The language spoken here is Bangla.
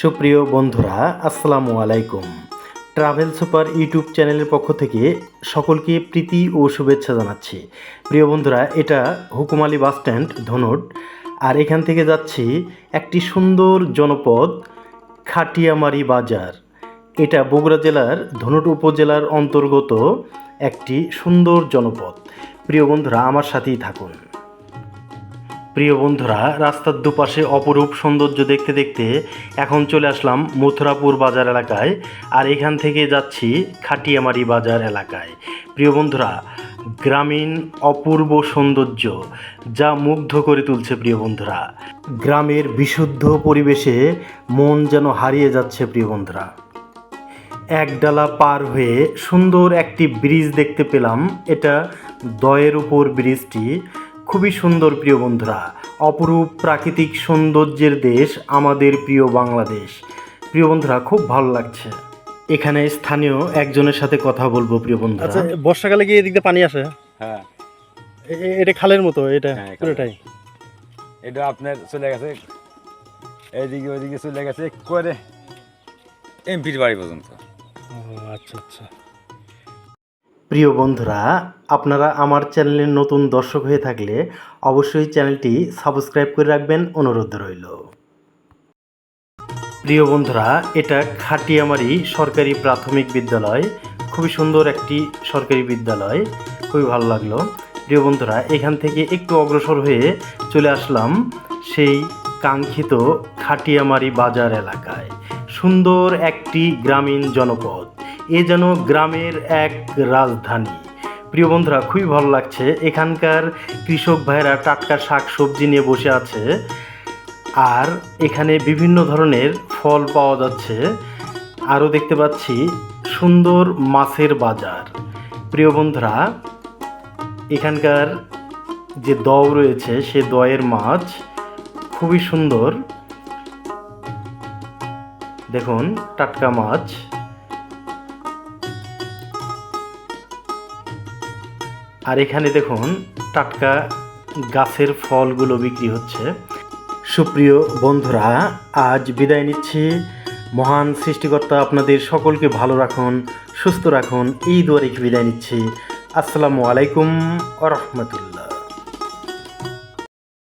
সুপ্রিয় বন্ধুরা, আসসালামু আলাইকুম। ট্রাভেল সুপার ইউটিউব চ্যানেলের পক্ষ থেকে সকলকে প্রীতি ও শুভেচ্ছা জানাচ্ছি। প্রিয় বন্ধুরা, এটা হুকুমালি বাস স্ট্যান্ড, ধনুট। আর এখান থেকে যাচ্ছি একটি সুন্দর জনপদ, খাটিয়ামারি বাজার। এটা বগুড়া জেলার ধনুট উপজেলার অন্তর্গত একটি সুন্দর জনপদ। প্রিয় বন্ধুরা, আমার সাথেই থাকুন। প্রিয় বন্ধুরা, রাস্তার দুপাশে অপরূপ সৌন্দর্য দেখতে দেখতে এখন চলে আসলাম মথুরাপুর বাজার এলাকায় আর এখান থেকে যাচ্ছি খাটিয়ামারি বাজার এলাকায়। প্রিয় বন্ধুরা, গ্রামীণ অপূর্ব সৌন্দর্য যা মুগ্ধ করে তুলছে প্রিয় বন্ধুরা। গ্রামের বিশুদ্ধ পরিবেশে মন যেন হারিয়ে যাচ্ছে প্রিয় বন্ধুরা। একডালা পার হয়ে সুন্দর একটি ব্রিজ দেখতে পেলাম। এটা দয়ের উপর ব্রিজটি। খুবই সুন্দর প্রিয় বন্ধুরা অপরূপ প্রাকৃতিক সৌন্দর্যের দেশ আমাদের প্রিয় বাংলাদেশ। প্রিয় বন্ধুরা খুব ভালো লাগছে। এখানে স্থানীয় একজনের সাথে কথা বলব প্রিয় বন্ধুরা। আচ্ছা বর্ষাকালে কি এদিকে পানি আসে? হ্যাঁ। এটা খালের মতো এটা হ্যাঁ, পুরোটাই? এটা আপনার চলে গেছে এইদিকে ওইদিকে চলে গেছে করে এমপির বাড়ি পর্যন্ত। ও, আচ্ছা আচ্ছা। প্রিয় বন্ধুরা, আপনারা আমার চ্যানেলের নতুন দর্শক হয়ে থাকলে অবশ্যই চ্যানেলটি সাবস্ক্রাইব করে রাখবেন, অনুরোধ রইল। প্রিয় বন্ধুরা, এটা খাটিয়ামারি সরকারি প্রাথমিক বিদ্যালয়, খুবই সুন্দর একটি সরকারি বিদ্যালয়, খুবই ভালো লাগল। প্রিয় বন্ধুরা, এখান থেকে একটু অগ্রসর হয়ে চলে আসলাম সেই কাঙ্ক্ষিত খাটিয়ামারি বাজার এলাকায়। সুন্দর একটি গ্রামীণ জনপদ। এ যেন গ্রামের এক রাজধানী। প্রিয় বন্ধুরা, খুবই ভালো লাগছে। এখানকার কৃষক ভাইরা টাটকা শাক সবজি নিয়ে বসে আছে। আর এখানে বিভিন্ন ধরনের ফল পাওয়া যাচ্ছে। আরও দেখতে পাচ্ছি সুন্দর মাছের বাজার। প্রিয় বন্ধুরা, এখানকার যে দও রয়েছে, সে দয়ের মাছ খুবই সুন্দর। দেখুন, টাটকা মাছ। আর এখানে দেখুন টাটকা গাছের ফলগুলো বিক্রি হচ্ছে। সুপ্রিয় বন্ধুরা, আজ বিদায় নিচ্ছি। মহান সৃষ্টিকর্তা আপনাদের সকলকে ভালো রাখুন, সুস্থ রাখুন। এই দুয়ারে বিদায় নিচ্ছি। আসসালামু আলাইকুম আ রহমতুল্লাহ।